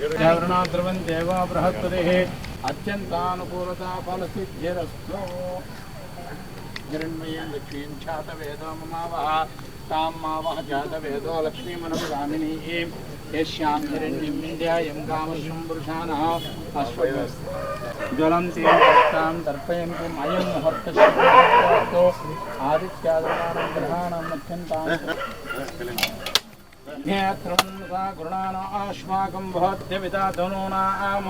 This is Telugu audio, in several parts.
ध्रुवन्ते वो बृहत्पतिः अत्यन्तानुकूलता फलसिद्धिरस्तु हिरण्मयीं लक्ष्मीं ख्यातवेदो ममावः तां मावः जातवेदो लक्ष्मीमनगामिनीं। यस्यां हिरण्यं विन्द्यायं कामशं पुरुषाणः ज्वलन्तीं तां तर्पयन्तीम् अयं मुहूर्तस्य मुहूर्तोऽस्तु ग्रहाणाम् अत्यन्तां नेत्रवन्सा गुरुणानाश्वाकं भवत्यपिता धनूनाम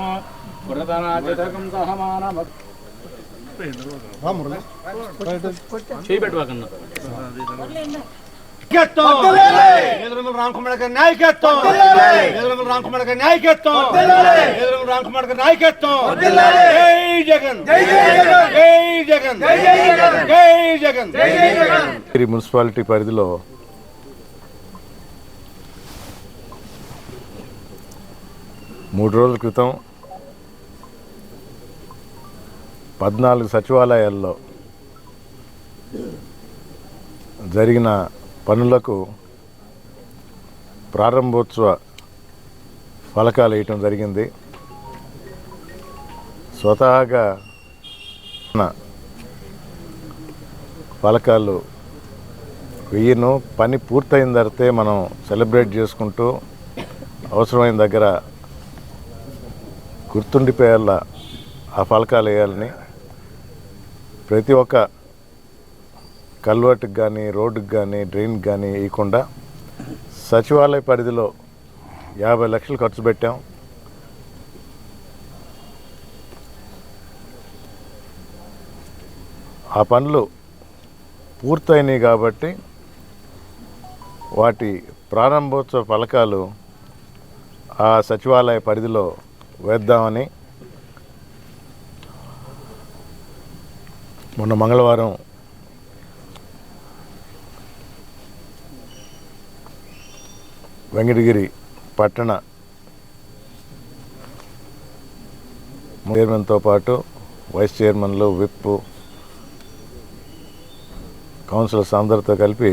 పురతనాచితకం సహమానమ చేయబెట్టువాకన్నా ఎదురుమల రామకుమార్ గారి నాయకత్వం ఎదురుమల రామకుమార్ గారి నాయకత్వం ఎదురుమల రామకుమార్ గారి నాయకత్వం జై జగన్ జై జగన్ జై జగన్ జై జగన్ జై జగన్ గిరి మున్సిపాలిటీ పరిధిలో మూడు రోజుల క్రితం పద్నాలుగు సచివాలయాల్లో జరిగిన పనులకు ప్రారంభోత్సవ ఫలకాలు వేయటం జరిగింది. స్వతహాగా ఉన్న ఫలకాలు వెయ్యను పని పూర్తయిన తర్వాతే మనం సెలబ్రేట్ చేసుకుంటూ అవసరమైన దగ్గర గుర్తుండిపోయేలా ఆ ఫలకాలు వేయాలని ప్రతి ఒక్క కల్వర్ట్కి కానీ రోడ్డుకి కానీ డ్రైన్కి కానీ వేయకుండా సచివాలయ పరిధిలో యాభై లక్షలు ఖర్చు పెట్టాం. ఆ పనులు పూర్తయినాయి కాబట్టి వాటి ప్రారంభోత్సవ ఫలకాలు ఆ సచివాలయ పరిధిలో వేద్దామని. మొన్న మంగళవారం వెంకటగిరి పట్టణ చైర్మన్తో పాటు వైస్ చైర్మన్లు విప్ కౌన్సిలర్స్ అందరితో కలిపి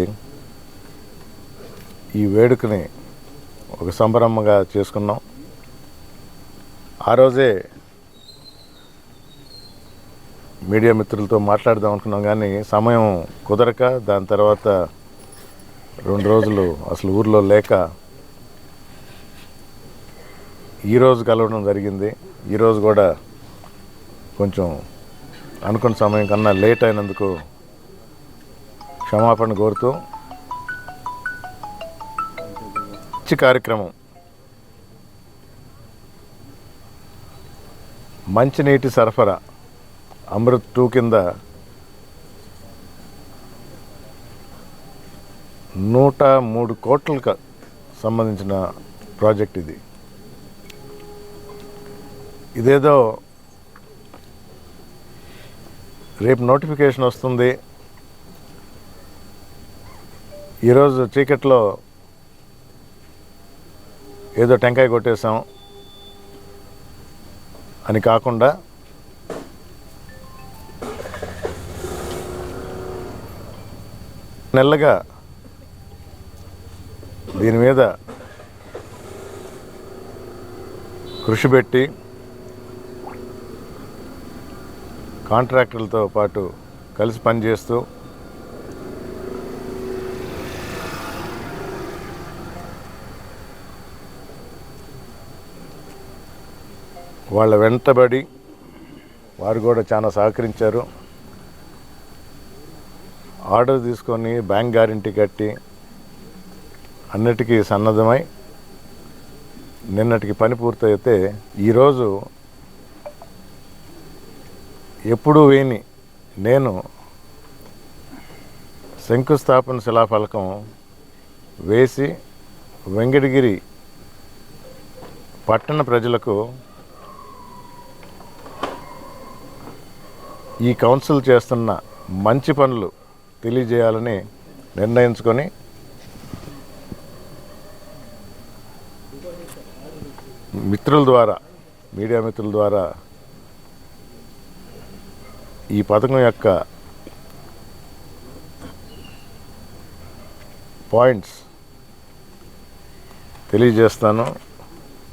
ఈ వేడుకని ఒక సంబరంగా చేసుకున్నాం. ఆ రోజే మీడియా మిత్రులతో మాట్లాడదాం అనుకున్నాం కానీ సమయం కుదరక దాని తర్వాత రెండు రోజులు అసలు ఊర్లో లేక ఈరోజు కలవడం జరిగింది. ఈరోజు కూడా కొంచెం అనుకున్న సమయం కన్నా లేట్ అయినందుకు క్షమాపణ కోరుతూ మంచి కార్యక్రమం. మంచినీటి సరఫరా అమృత్ టూ కింద నూట మూడు కోట్లకు సంబంధించిన ప్రాజెక్ట్ ఇది. ఇదేదో రేపు నోటిఫికేషన్ వస్తుంది. ఈరోజు చీకట్లో ఏదో టెంకాయ కొట్టేశాం. అని కాకుండా నెల్లగా దీని మీద కృషి పెట్టి కాంట్రాక్టర్లతో పాటు కలిసి పనిచేస్తూ వాళ్ళ వెంటబడి వారు కూడా చాలా సహకరించారు. ఆర్డర్ తీసుకొని బ్యాంక్ గ్యారంటీ కట్టి అన్నిటికీ సన్నద్ధమై నిన్నటికి పని పూర్తయితే ఈరోజు ఎప్పుడూ వేని నేను శంకుస్థాపన శిలాఫలకం వేసి వెంకటగిరి పట్టణ ప్రజలకు ఈ కౌన్సిల్ చేస్తున్న మంచి పనులు తెలియజేయాలని నిర్ణయించుకొని మిత్రుల ద్వారా మీడియా మిత్రుల ద్వారా ఈ పథకం యొక్క పాయింట్స్ తెలియజేస్తాను.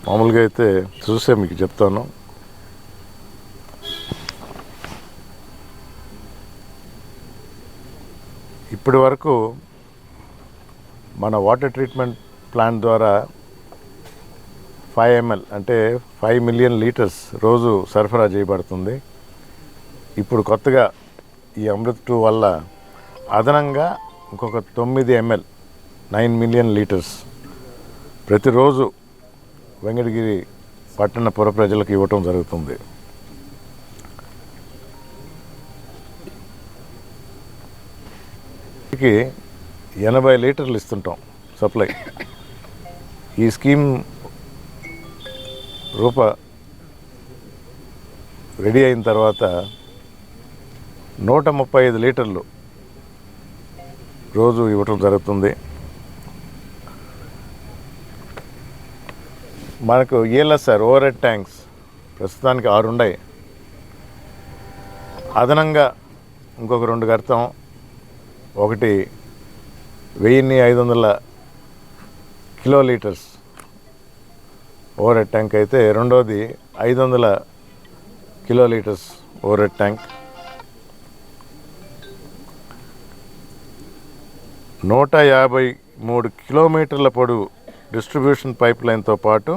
మామూలుగా అయితే చూసే మీకు చెప్తాను. ఇప్పటి వరకు మన వాటర్ ట్రీట్మెంట్ ప్లాంట్ ద్వారా ఫైవ్ ఎంఎల్ అంటే ఫైవ్ మిలియన్ లీటర్స్ రోజు సరఫరా చేయబడుతుంది. ఇప్పుడు కొత్తగా ఈ అమృత్ టూ వల్ల అదనంగా ఇంకొక తొమ్మిది ఎంఎల్ నైన్ మిలియన్ లీటర్స్ ప్రతిరోజు వెంకటగిరి పట్టణ పుర ప్రజలకు ఇవ్వటం జరుగుతుంది. ఎనభై లీటర్లు ఇస్తుంటాం సప్లై. ఈ స్కీమ్ రూప రెడీ అయిన తర్వాత నూట ముప్పై ఐదు లీటర్లు రోజు ఇవ్వటం జరుగుతుంది. మనకు ఈఎల్ఎస్ఆర్ ఓవర్ హెడ్ ట్యాంక్స్ ప్రస్తుతానికి ఆరు ఉన్నాయి అదనంగా ఇంకొక రెండు కడతాం. ఒకటి వెయ్యిన్ని ఐదు వందల kilo litres overhead tank అయితే రెండోది ఐదు వందల kilo litres overhead tank. నూట యాభై మూడు కిలోమీటర్ల పొడవు డిస్ట్రిబ్యూషన్ పైప్ లైన్తో పాటు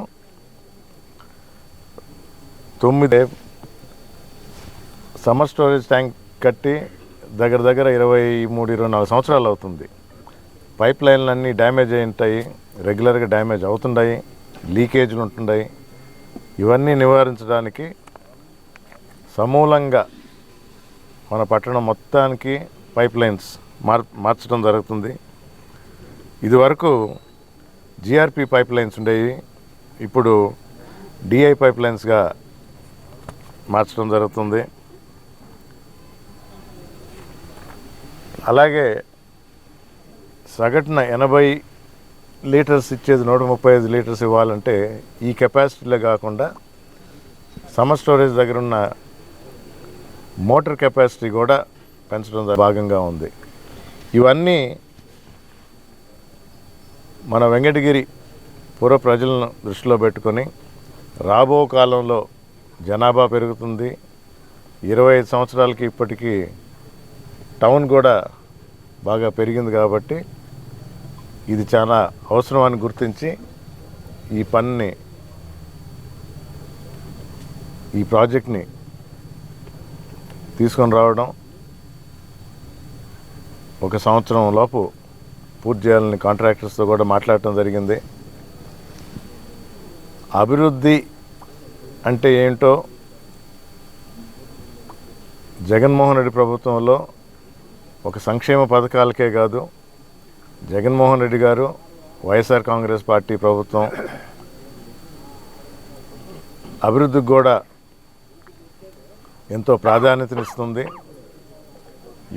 తొమ్మిది సమ్మర్ స్టోరేజ్ ట్యాంక్ కట్టి దగ్గర దగ్గర ఇరవై మూడు ఇరవై నాలుగు సంవత్సరాలు అవుతుంది. పైప్ లైన్లు అన్నీ డ్యామేజ్ అయి ఉంటాయి రెగ్యులర్గా డ్యామేజ్ అవుతుంటాయి లీకేజ్లు ఉంటున్నాయి ఇవన్నీ నివారించడానికి సమూలంగా మన పట్టణం మొత్తానికి పైప్ లైన్స్ మార్ మార్చడం జరుగుతుంది. ఇదివరకు జిఆర్పి పైప్ లైన్స్ ఉండేవి. ఇప్పుడు డిఐ పైప్ లైన్స్గా మార్చడం జరుగుతుంది. అలాగే సగటున ఎనభై లీటర్స్ ఇచ్చేది నూట ముప్పై ఐదు లీటర్స్ ఇవ్వాలంటే ఈ కెపాసిటీలో కాకుండా సమ్మర్ స్టోరేజ్ దగ్గర ఉన్న మోటార్ కెపాసిటీ కూడా పెంచడం భాగంగా ఉంది. ఇవన్నీ మన వెంకటగిరి పూర్వ ప్రజలను దృష్టిలో పెట్టుకొని రాబో కాలంలో జనాభా పెరుగుతుంది. ఇరవై ఐదు సంవత్సరాలకి ఇప్పటికీ టౌన్ కూడా బాగా పెరిగింది కాబట్టి ఇది చాలా అవసరం అని గుర్తించి ఈ పనిని ఈ ప్రాజెక్ట్ని తీసుకొని రావడం ఒక సంవత్సరం లోపు పూర్తి చేయాలని కాంట్రాక్టర్స్తో కూడా మాట్లాడటం జరిగింది. అభివృద్ధి అంటే ఏంటో జగన్మోహన్ రెడ్డి ప్రభుత్వంలో ఒక సంక్షేమ పథకాలకే కాదు జగన్మోహన్ రెడ్డి గారు వైఎస్ఆర్ కాంగ్రెస్ పార్టీ ప్రభుత్వం అభివృద్ధికి కూడా ఎంతో ప్రాధాన్యతనిస్తుంది.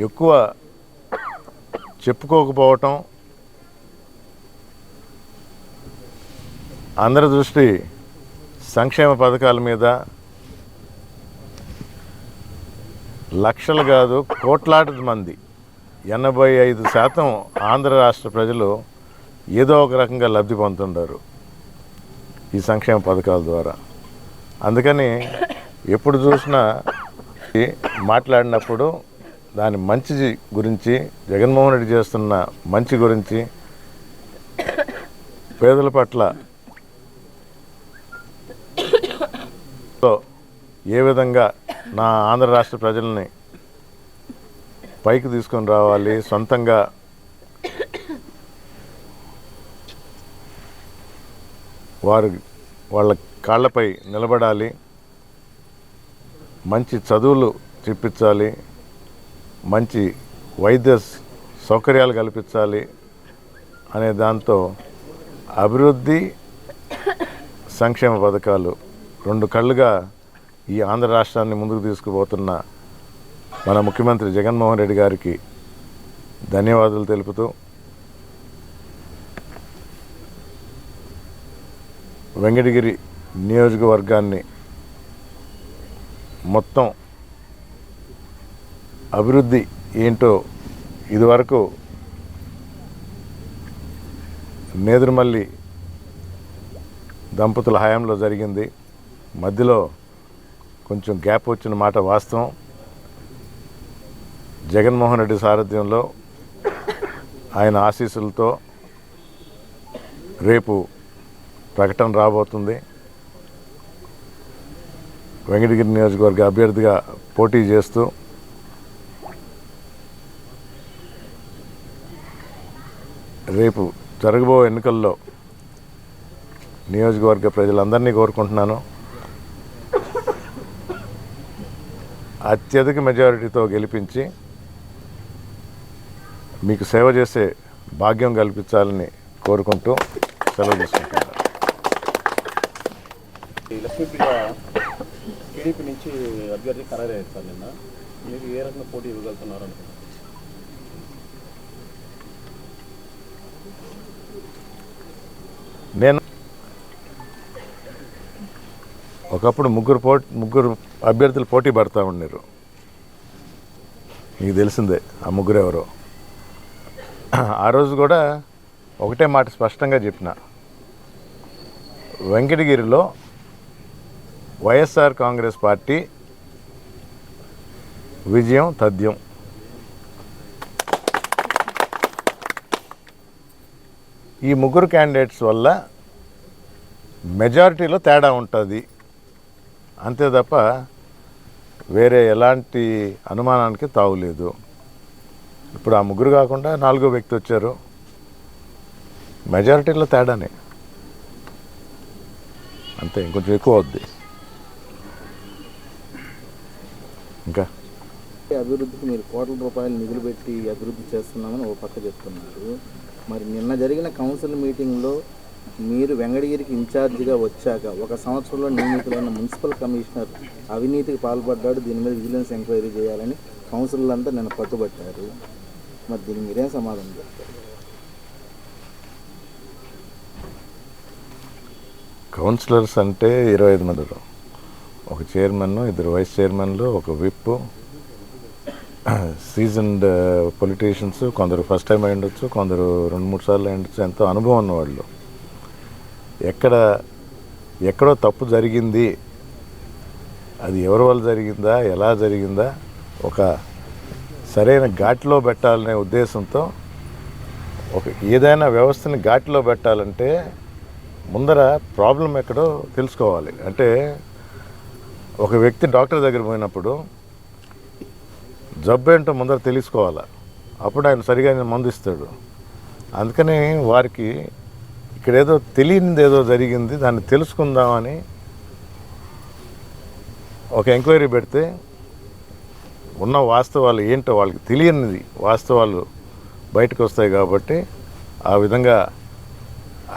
ఎక్కువ చెప్పుకోకపోవటం అందరి దృష్టి సంక్షేమ పథకాల మీద లక్షలు కాదు కోట్లాది మంది ఎనభై ఐదు శాతం ఆంధ్ర రాష్ట్ర ప్రజలు ఏదో ఒక రకంగా లబ్ధి పొందుతుంటారు ఈ సంక్షేమ పథకాల ద్వారా. అందుకని ఎప్పుడు చూసినా మాట్లాడినప్పుడు దాని మంచి గురించి జగన్మోహన్ రెడ్డి చేస్తున్న మంచి గురించి పేదల పట్ల ఏ విధంగా నా ఆంధ్ర రాష్ట్ర ప్రజల్ని పైకి తీసుకొని రావాలి సొంతంగా. వారు వాళ్ళ కాళ్ళపై నిలబడాలి మంచి చదువులు చెప్పించాలి మంచి వైద్య సౌకర్యాలు కల్పించాలి అనే దాంతో అభివృద్ధి సంక్షేమ పథకాలు రెండు కళ్ళుగా ఈ ఆంధ్ర రాష్ట్రాన్ని ముందుకు తీసుకుపోతున్న మన ముఖ్యమంత్రి జగన్మోహన్ రెడ్డి గారికి ధన్యవాదాలు తెలుపుతూ వెంకటగిరి నియోజకవర్గాన్ని మొత్తం అభివృద్ధి ఏంటో ఇదివరకు నేదురుమల్లి దంపతుల హయాంలో జరిగింది. మధ్యలో కొంచెం గ్యాప్ వచ్చిన మాట వాస్తవం. జగన్మోహన్ రెడ్డి సారథ్యంలో ఆయన ఆశీస్సులతో రేపు ప్రకటన రాబోతుంది. వెంకటగిరి నియోజకవర్గ అభ్యర్థిగా పోటీ చేస్తూ రేపు జరగబో ఎన్నికల్లో నియోజకవర్గ ప్రజలందరినీ కోరుకుంటున్నాను. అత్యధిక మెజారిటీతో గెలిపించి మీకు సేవ చేసే భాగ్యం కల్పించాలని కోరుకుంటూ సెలవు తీసుకుంటున్నాను. టీడీపీ నుంచి అభ్యర్థి సార్ నిన్న. మీరు ఏ రకంగా పోటీ ఇవ్వగలుగుతున్నారు అనుకుంటున్నారు? నేను ఒకప్పుడు ముగ్గురు పోటీ ముగ్గురు అభ్యర్థులు పోటీ పడతా ఉన్నారు మీకు తెలిసిందే ఆ ముగ్గురు ఎవరో. ఆ రోజు కూడా ఒకటే మాట స్పష్టంగా చెప్పిన. వెంకటగిరిలో వైఎస్ఆర్ కాంగ్రెస్ పార్టీ విజయం తథ్యం. ఈ ముగ్గురు క్యాండిడేట్స్ వల్ల మెజారిటీలో తేడా ఉంటుంది. అంతే తప్ప వేరే ఎలాంటి అనుమానానికి తావులేదు. ఇప్పుడు ఆ ముగ్గురు కాకుండా నాలుగో వ్యక్తి వచ్చారు. మెజారిటీలో తేడానే. అంతే ఇంకొంచెం ఎక్కువ అవుద్ది. ఇంకా? అభివృద్ధికి మీరు కోట్ల రూపాయలు నిధులు పెట్టి అభివృద్ధి చేస్తున్నామని ఒక పక్క చెప్తున్నారు. మరి నిన్న జరిగిన కౌన్సిల్ మీటింగ్లో మీరు వెంగడగిరికి ఇన్ఛార్జిగా వచ్చాక ఒక సంవత్సరంలో నియమితులైన మున్సిపల్ కమిషనర్ అవినీతికి పాల్పడ్డాడు. దీని మీద విజిలెన్స్ ఎంక్వైరీ చేయాలని కౌన్సిలర్లంతా నిన్న పట్టుబట్టారు. మరి దీనికి మీరేం సమాధానం చెప్తారు? కౌన్సిలర్స్ అంటే ఇరవై ఐదు మందిలో ఒక చైర్మన్ ఇద్దరు వైస్ చైర్మన్లు ఒక విప్ సీజన్డ్ పొలిటీషియన్స్ కొందరు ఫస్ట్ టైం అయి ఉండొచ్చు కొందరు రెండు మూడు సార్లు అయి ఉండొచ్చు ఎంతో అనుభవం ఉన్నవాళ్ళు ఎక్కడ ఎక్కడో తప్పు జరిగింది అది ఎవరి వల్ల జరిగిందా ఎలా జరిగిందా ఒక సరైన ఘాట్లో పెట్టాలనే ఉద్దేశంతో ఒక ఏదైనా వ్యవస్థని ఘాట్లో పెట్టాలంటే ముందర ప్రాబ్లం ఎక్కడో తెలుసుకోవాలి. అంటే ఒక వ్యక్తి డాక్టర్ దగ్గర పోయినప్పుడు జబ్బు ఏంటో ముందర తెలుసుకోవాలి. అప్పుడు ఆయన సరిగా మందు ఇస్తాడు. అందుకని వారికి ఇక్కడ ఏదో తెలియనిది ఏదో జరిగింది దాన్ని తెలుసుకుందామని ఒక ఎంక్వైరీ పెడితే ఉన్న వాస్తవాలు ఏంటో వాళ్ళకి తెలియనిది వాస్తవాలు బయటకు వస్తాయి కాబట్టి ఆ విధంగా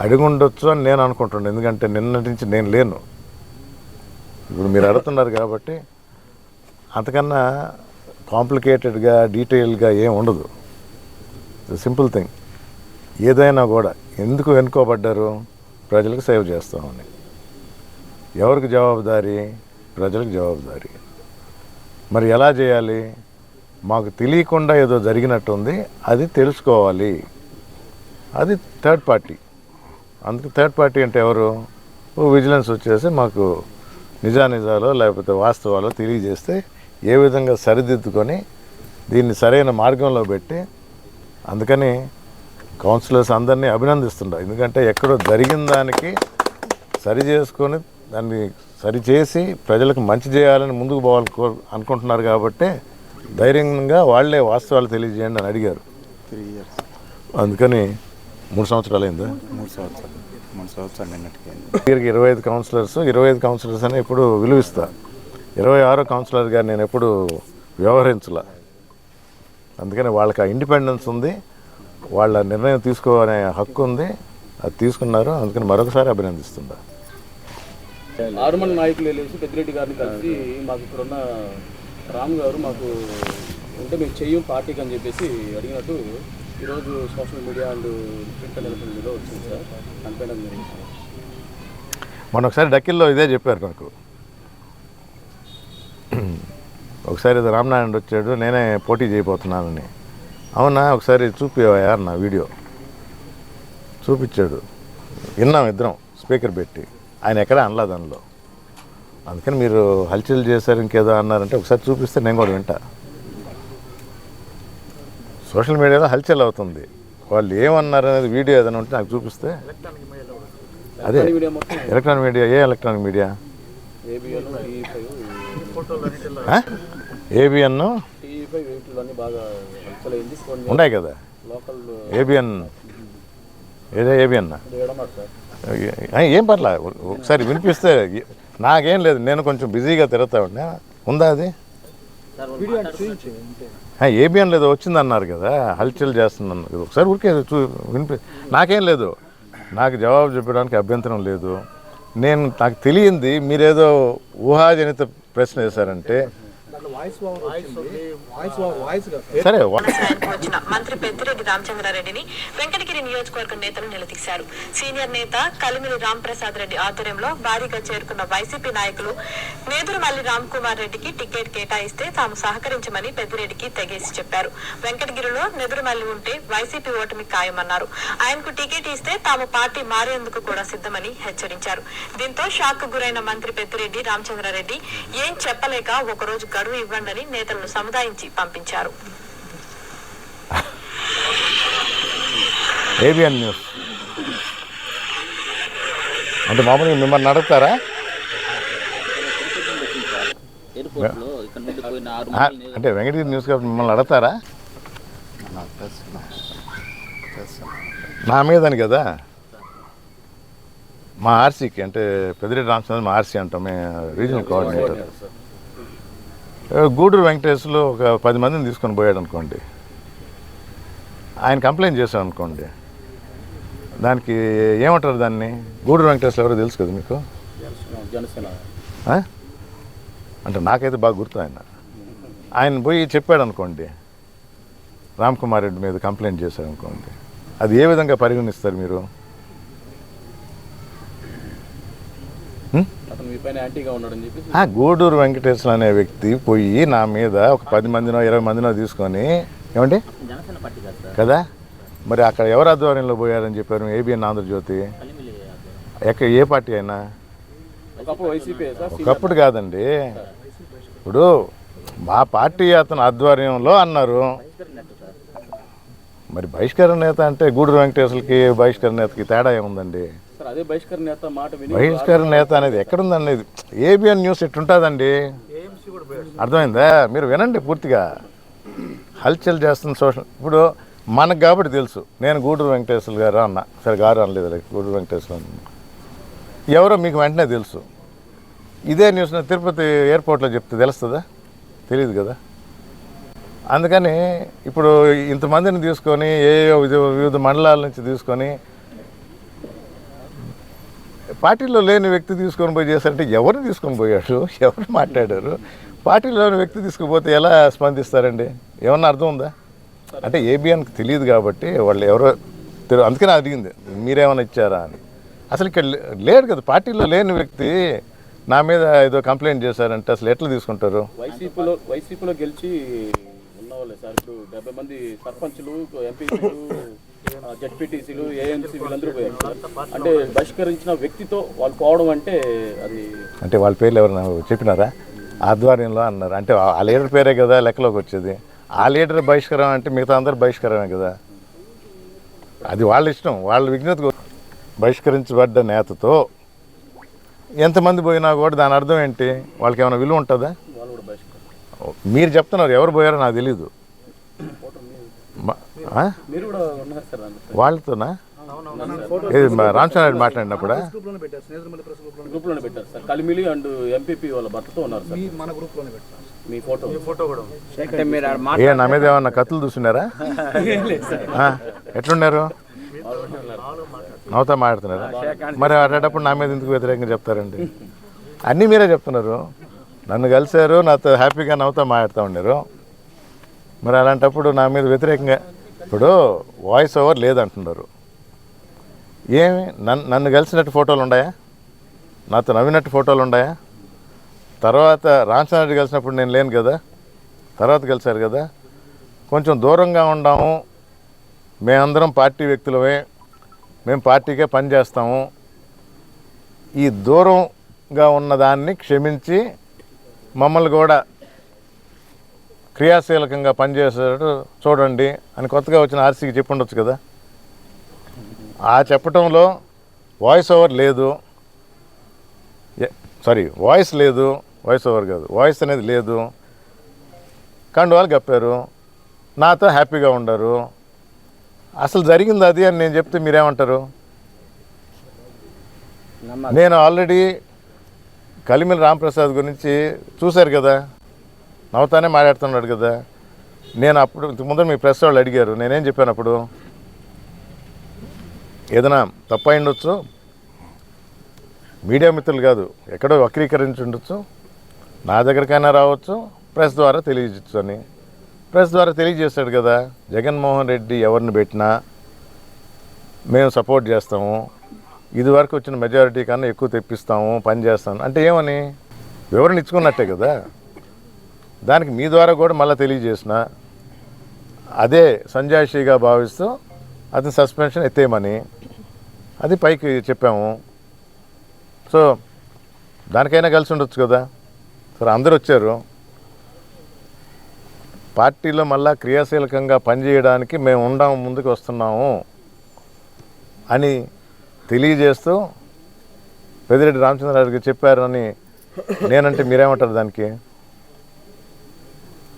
అడిగుండొచ్చు అని నేను అనుకుంటున్నాను. ఎందుకంటే నిన్నటి నుంచి నేను లేను. ఇప్పుడు మీరు అడుగుతున్నారు కాబట్టి అంతకన్నా కాంప్లికేటెడ్గా డీటెయిల్గా ఏం ఉండదు. సింపుల్ థింగ్ ఏదైనా కూడా ఎందుకు వెనుకోబడ్డారు? ప్రజలకు సేవ్ చేస్తామని. ఎవరికి జవాబుదారీ? ప్రజలకు జవాబుదారీ. మరి ఎలా చేయాలి? మాకు తెలియకుండా ఏదో జరిగినట్టుంది అది తెలుసుకోవాలి. అది థర్డ్ పార్టీ అందుకు థర్డ్ పార్టీ అంటే ఎవరు? ఓ విజిలెన్స్ వచ్చేసి మాకు నిజానిజాలో లేకపోతే వాస్తవాలు తెలియజేస్తే ఏ విధంగా సరిదిద్దుకొని దీన్ని సరైన మార్గంలో పెట్టి అందుకని కౌన్సిలర్స్ అందరినీ అభినందిస్తుంటారు ఎందుకంటే ఎక్కడో జరిగిన దానికి సరి చేసుకొని దాన్ని సరిచేసి ప్రజలకు మంచి చేయాలని ముందుకు పోవాలి అనుకుంటున్నారు కాబట్టి ధైర్యంగా వాళ్ళే వాస్తవాలు తెలియజేయండి అని అడిగారు. అందుకని మూడు సంవత్సరాలు అయిందా? మూడు సంవత్సరాలు. మూడు సంవత్సరాలు ఇరవై ఐదు కౌన్సిలర్స్ ఇరవై ఐదు కౌన్సిలర్స్ అని ఎప్పుడు విలువిస్తా. ఇరవై ఆరో కౌన్సిలర్గా నేను ఎప్పుడు వ్యవహరించలా. అందుకని వాళ్ళకి ఆ ఇండిపెండెన్స్ ఉంది వాళ్ళ నిర్ణయం తీసుకోవాలనే హక్కు ఉంది అది తీసుకున్నారు. అందుకని మరొకసారి అభినందిస్తుందా ఆరు మంది నాయకులు వెళ్ళేసి పెద్దిరెడ్డి గారిని కలిసి మాకు ఇక్కడ ఉన్న రామ్ గారు మాకు ఉంటే మేము చెయ్యం పార్టీకి అని చెప్పేసి అడిగినట్టు ఈరోజు social media and print and electronic media వచ్చింది సార్. కనిపించడం జరిగింది సార్. మొన్న ఒకసారి డక్కిల్లో ఇదే చెప్పారు నాకు. ఒకసారి ఏదో రామనారాయణ వచ్చాడు నేనే పోటీ చేయబోతున్నానని. అవునా? ఒకసారి చూపివయా అన్న వీడియో. చూపించాడు. విన్నాం ఇద్దరం స్పీకర్ పెట్టి. ఆయన ఎక్కడ అనలా దానిలో అందుకని మీరు హల్చల్ చేశారు ఇంకేదో అన్నారంటే ఒకసారి చూపిస్తే నేను కూడా వింటా. సోషల్ మీడియాలో హల్చల్ అవుతుంది. వాళ్ళు ఏమన్నారు అనేది వీడియో ఏదైనా ఉంటే నాకు చూపిస్తే. అదే. ఎలక్ట్రానిక్ మీడియా మొత్తం. ఎలక్ట్రానిక్ మీడియా ఏ ఎలక్ట్రానిక్ మీడియా? ఏబిఎన్ ఉన్నాయి కదా. Local ABN. ఏదో ఏబిఎన్? ఏం పర్లా. ఒకసారి వినిపిస్తే నాకేం లేదు నేను కొంచెం బిజీగా తిరుగుతా ఉన్నా ఉందా అది? ఏబిఎన్ లేదో వచ్చిందన్నారు కదా హల్చల్ చేస్తుందన్నారు కదా. ఒకసారి ఊరికే చూ వినిపి నాకేం లేదు. నాకు జవాబు చెప్పడానికి అభ్యంతరం లేదు. నేను నాకు తెలియంది మీరేదో ఊహాజనిత ప్రశ్న వేశారంటే సరే వచ్చిన మంత్రి పెద్దిరెడ్డి రామచంద్రారెడ్డిని వెంకటగిరి నియోజకవర్గం నేతలు నిలదీశారు. సీనియర్ నేత కలిమిరి రాంప్రసాద్ రెడ్డి ఆధ్వర్యంలో భారీగా చేరుకున్న వైసీపీ నాయకులు నేదురుమల్లి రామ్ కుమార్ రెడ్డికి టికెట్ కేటాయిస్తే తాము సహకరించమని పెద్దిరెడ్డికి తెగేసి చెప్పారు. వెంకటగిరిలో నెదురుమల్లి ఉంటే వైసీపీ ఓటమి ఖాయమన్నారు. ఆయనకు టికెట్ ఇస్తే తాము పార్టీ మారేందుకు కూడా సిద్ధమని హెచ్చరించారు. దీంతో షాక్ గురైన మంత్రి పెద్దిరెడ్డి రామచంద్రారెడ్డి ఏం చెప్పలేక ఒకరోజు గడువు ఇవ్వండని నేతలను సముదాయించి పంపించారు. ABN news. అంటే మామూలుగా మిమ్మల్ని అడుగుతారా ఎయిర్పోర్ట్లో ఇక్కడ నుండి పోయిన ఆరు ఆ, మంది అంటే వెంకటగిరి న్యూస్ కాబట్టి మిమ్మల్ని తెలుసు నా మీదని కదా? మా ఆర్సీకి అంటే పెద్దిరెడ్డి రామచంద్ర మా ఆర్సీ అంటాం మేము రీజనల్ కోఆర్డినేటర్ గూడూరు వెంకటేశ్లో ఒక పది మందిని తీసుకొని పోయాడు అనుకోండి. ఆయన కంప్లైంట్ చేశాం అనుకోండి. దానికి ఏమంటారు దాన్ని? గూడూరు వెంకటేశ్వర ఎవరో తెలుసు కదా మీకు? అంటే నాకైతే బాగా గుర్తు ఆయన. ఆయన పోయి చెప్పాడు అనుకోండి. రామ్ కుమార్ రెడ్డి మీద కంప్లైంట్ చేశారు అనుకోండి. అది ఏ విధంగా పరిగణిస్తారు మీరు అతను మీ పైన యాంటీగా ఉన్నాడని చెప్పేసి ఆ గూడూరు వెంకటేశ్వర అనే వ్యక్తి పోయి నా మీద ఒక పది మందినో ఇరవై మందినో తీసుకొని ఏమండి? కాదు మరి అక్కడ ఎవరు ఆధ్వర్యంలో పోయారని చెప్పారు ఏబిఎన్ ఆంధ్రజ్యోతి ఎక్కడ ఏ పార్టీ అయినా? ఒకప్పుడు వైసీపీ సార్ ఒకప్పుడు కాదండి. ఇప్పుడు మా పార్టీ అతని ఆధ్వర్యంలో అన్నారు. మరి బహిష్కరణ నేత అంటే గూడూరు వెంకటేశ్వరకి బహిష్కరణ నేతకి తేడా ఏముందండి? బహిష్కరణ నేత అనేది ఎక్కడుందండి ఏబిఎన్ న్యూస్ ఎట్టుంటుందండి? అర్థమైందా? మీరు వినండి పూర్తిగా. హల్చల్ చేస్తున్న సోషల్ ఇప్పుడు మనకు కాబట్టి తెలుసు. నేను గూడూరు వెంకటేశ్వర గారు అన్న. సరే గారు అనలేదు గూడూరు వెంకటేశ్వర అన్న. ఎవరో మీకు వెంటనే తెలుసు. ఇదే న్యూస్ తిరుపతి ఎయిర్పోర్ట్లో చెప్తే తెలుస్తుందా? తెలియదు కదా. అందుకని ఇప్పుడు ఇంతమందిని తీసుకొని ఏ వివిధ మండలాల నుంచి తీసుకొని పార్టీలో లేని వ్యక్తి తీసుకొని పోయి చేశారంటే ఎవరు తీసుకొని పోయాడు ఎవరు మాట్లాడారు? పార్టీలో లేని వ్యక్తి తీసుకుపోతే ఎలా స్పందిస్తారండి? ఏమన్నా అర్థం ఉందా? అంటే ఏబిఎన్కి తెలియదు కాబట్టి వాళ్ళు ఎవరో తెలు- అందుకనే అడిగింది మీరేమైనా ఇచ్చారా అని. అసలు ఇక్కడ లే- లేడు కదా పార్టీలో లేని వ్యక్తి నా మీద ఏదో కంప్లైంట్ చేశారంటే అసలు ఎట్లా తీసుకుంటారు? వైసీపీలో వైసీపీలో గెలిచి ఉన్నవాళ్ళే సార్. ఇప్పుడు డెబ్బై మంది సర్పంచ్లు ఎంపీ జడ్పీటీసీలు ఏఎంసీ వీళ్ళందరూ పోయారు. అంటే బహిష్కరించిన వ్యక్తితో వాళ్ళు పోవడం అంటే అది అంటే వాళ్ళ పేర్లు ఎవరైనా చెప్పినారా? ఆధ్వర్యంలో అన్నారు. అంటే ఆ లీడర్ పేరే కదా లెక్కలోకి వచ్చేది. ఆ లీడర్ బహిష్కరం అంటే మిగతా అందరు బహిష్కరమే కదా. అది వాళ్ళ ఇష్టం. వాళ్ళ విజ్ఞత బహిష్కరించబడ్డ నేతతో ఎంతమంది పోయినా కూడా దాని అర్థం ఏంటి? వాళ్ళకి ఏమైనా విలువ ఉంటుందా? మీరు చెప్తున్నారు. ఎవరు పోయారో నాకు తెలీదు మ- ఆ? మీరు కూడా ఉన్నారు సార్ అందులో. వాళ్ళతోనా? ఏది రామచంద్ర మాట్లాడినప్పుడా? గ్రూప్లోనే పెట్టారు. సార్. కలిమిలి అండ్ ఎంపీపీ వాళ్ళ భర్తతో ఉన్నారు సార్. మన గ్రూప్లోనే పెట్టారు. మీ ఫోటో. ఫోటో కూడా అంటే మీరు ఆడ ఏ నా మీద ఏమన్నా కత్తులు చూస్తున్నారా ఎట్లున్నారు? నవ్వుతా మాట్లాడుతున్నారా? మరి అటేటప్పుడు నా మీద ఎందుకు వ్యతిరేకంగా చెప్తారండి? అన్నీ మీరే చెప్తున్నారు. నన్ను కలిశారు నాతో హ్యాపీగా నవ్వుతా మాట్లాడుతూ ఉన్నారు. మరి అలాంటప్పుడు నా మీద వ్యతిరేకంగా ఇప్పుడు వాయిస్ ఓవర్ లేదంటున్నారు. ఏమి? నన్ను నన్ను కలిసినట్టు ఫోటోలు ఉన్నాయా నాతో నవ్వినట్టు ఫోటోలు ఉన్నాయా తర్వాత రామచంద్రెడ్డి కలిసినప్పుడు నేను లేను కదా? తర్వాత కలిశారు కదా? కొంచెం దూరంగా ఉండాము మేమందరం పార్టీ వ్యక్తులమే. మేము పార్టీకే పనిచేస్తాము ఈ దూరంగా ఉన్నదాన్ని క్షమించి మమ్మల్ని కూడా క్రియాశీలకంగా పనిచేసేటట్టు చూడండి అని కొత్తగా వచ్చిన ఆర్సీకి చెప్పి ఉండొచ్చు కదా. ఆ చెప్పటంలో వాయిస్ ఓవర్ లేదు. సారీ వాయిస్ లేదు వాయిస్ ఓవర్ కాదు. వాయిస్ అనేది లేదు. కండువాలు కప్పారు. నాతో హ్యాపీగా ఉండరు. అసలు జరిగింది అది అని నేను చెప్తే మీరేమంటారు? నేను ఆల్రెడీ కలిమిల రాంప్రసాద్ గురించి చూశారు కదా. నవ్వుతానే మాట్లాడుతున్నాడు కదా. నేను అప్పుడు ఇంతకుముందు మీ ప్రెస్ వాళ్ళు అడిగారు నేనేం చెప్పాను అప్పుడు? ఏదైనా తప్పు అయి ఉండొచ్చు? మీడియా మిత్రులు కాదు ఎక్కడో వక్రీకరించి ఉండొచ్చు నా దగ్గరకైనా రావచ్చు ప్రెస్ ద్వారా తెలియజేయచ్చు అని. ప్రెస్ ద్వారా తెలియజేస్తాడు కదా జగన్మోహన్ రెడ్డి ఎవరిని పెట్టినా మేము సపోర్ట్ చేస్తాము. ఇదివరకు వచ్చిన మెజారిటీ కన్నా ఎక్కువ తెప్పిస్తాము పని చేస్తాము. అంటే ఏమని? వివరణ ఇచ్చుకున్నట్టే కదా. దానికి మీ ద్వారా కూడా మళ్ళీ తెలియజేసిన అదే సంజాయిషిగా భావిస్తూ అతని సస్పెన్షన్ ఎత్తేయమని అది పైకి చెప్పాము. సో దానికైనా కలిసి ఉండొచ్చు కదా? సరే అందరూ వచ్చారు. పార్టీలో మళ్ళా క్రియాశీలకంగా పనిచేయడానికి మేము ఉండాము ముందుకు వస్తున్నాము అని తెలియజేస్తూ పెద్దిరెడ్డి రామచంద్రరావుకి చెప్పారని నేనంటే మీరేమంటారు దానికి?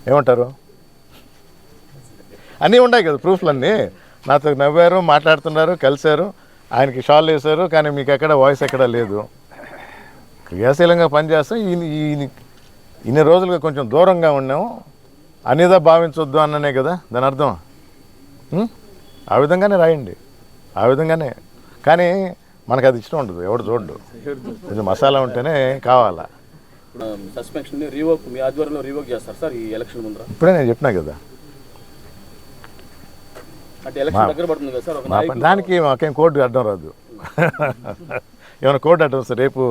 ఏమంటారు? అన్నీ ఉన్నాయి కదా ప్రూఫ్లన్నీ. నాతో నవ్వారు మాట్లాడుతున్నారు కలిశారు. ఆయనకి షాల్ వేశారు కానీ మీకు ఎక్కడ వాయిస్ ఎక్కడ లేదు. క్రియాశీలంగా పనిచేస్తాం. ఈయన ఈయన ఇన్ని రోజులుగా కొంచెం దూరంగా ఉన్నాము అనిదా భావించొద్దు అన్ననే కదా దాని అర్థం? ఆ విధంగానే రాయండి. ఆ విధంగానే. కానీ మనకు అది ఇష్టం ఉండదు ఎవడు చూడడు. కొంచెం మసాలా ఉంటేనే కావాలా? ఇప్పుడు సస్పెన్షన్ రీవోక్ మీ ఆధ్వర్యంలో రీవోక్ చేస్తారు సార్ ఈ ఎలక్షన్ ముందర? ఇప్పుడే నేను చెప్పినా కదా. అంటే ఎలక్షన్ దగ్గర పడుతుంది కదా సార్ ఒక మా పని దానికి మాకేం కోర్టు అడ్డం రాదు. ఏమైనా కోర్టు అడ్డం వస్తుంది రేపు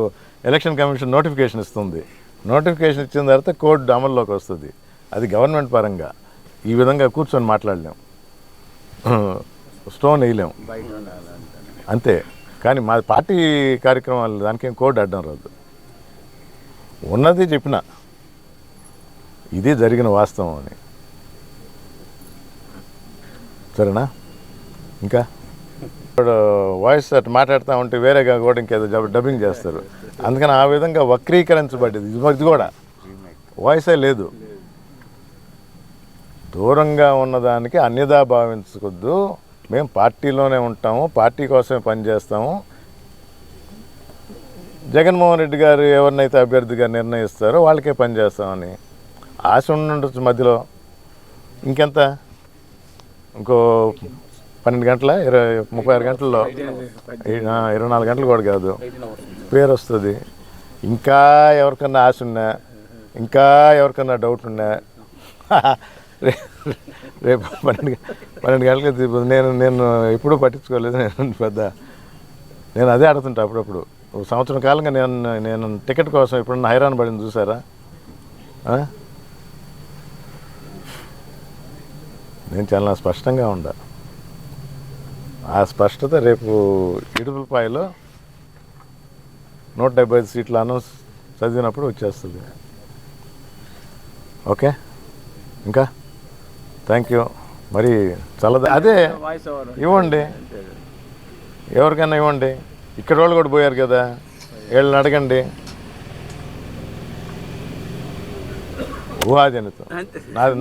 ఎలక్షన్ కమిషన్ నోటిఫికేషన్ ఇస్తుంది. నోటిఫికేషన్ ఇచ్చిన తర్వాత కోర్టు అమల్లోకి వస్తుంది. అది గవర్నమెంట్ పరంగా. ఈ విధంగా కూర్చొని మాట్లాడలేం. స్టోన్ వేయలేం. అంతే. కానీ మా పార్టీ కార్యక్రమాలు దానికేం కోడ్ అడ్డం రాదు. ఉన్నది చెప్పిన. ఇది జరిగిన వాస్తవం అని. సరేనా? ఇంకా? ఇప్పుడు వాయిస్ అట్ మాట్లాడుతూ ఉంటే వేరేగా కూడా ఇంకేదో డబ్బింగ్ చేస్తారు. అందుకని ఆ విధంగా వక్రీకరించబడ్డది. ఇది కూడా. వాయిసే లేదు. దూరంగా ఉన్నదానికి అన్యదా భావించకొద్దు మేము పార్టీలోనే ఉంటాము. పార్టీ కోసమే పనిచేస్తాము. జగన్మోహన్ రెడ్డి గారు ఎవరినైతే అభ్యర్థిగా నిర్ణయిస్తారో వాళ్ళకే పనిచేస్తామని ఆశ ఉండొచ్చు మధ్యలో. ఇంకెంత? ఇంకో పన్నెండు గంటల? ఇరవై ముప్పై ఆరు గంటల్లో? ఇరవై నాలుగు గంటలు కూడా కాదు. పేరు వస్తుంది. ఇంకా ఎవరికన్నా ఆశ ఉన్నా ఇంకా ఎవరికన్నా డౌట్ ఉన్నా రేపు పన్నెండు పన్నెండు గంటలకి నేను నేను ఎప్పుడూ పట్టించుకోలేదు. నేను పెద్ద నేను అదే ఆడుతుంటా అప్పుడప్పుడు. ఒక సంవత్సరం కాలంగా నేను నేను టికెట్ కోసం ఎప్పుడన్నా హైరాన్ పడింది చూసారా? నేను చాలా స్పష్టంగా ఉండా. ఆ స్పష్టత రేపు ఇడుపులపాయలో నూట డెబ్బై ఐదు సీట్ల అనౌన్స్ చదివినప్పుడు వచ్చేస్తుంది. ఓకే? ఇంకా? Thank you. మరి చల్లదా అదే ఇవ్వండి. ఎవరికైనా ఇవ్వండి. ఇక్కడ వాళ్ళు కూడా పోయారు కదా. వీళ్ళని అడగండి. ఊహాజనితం. నాది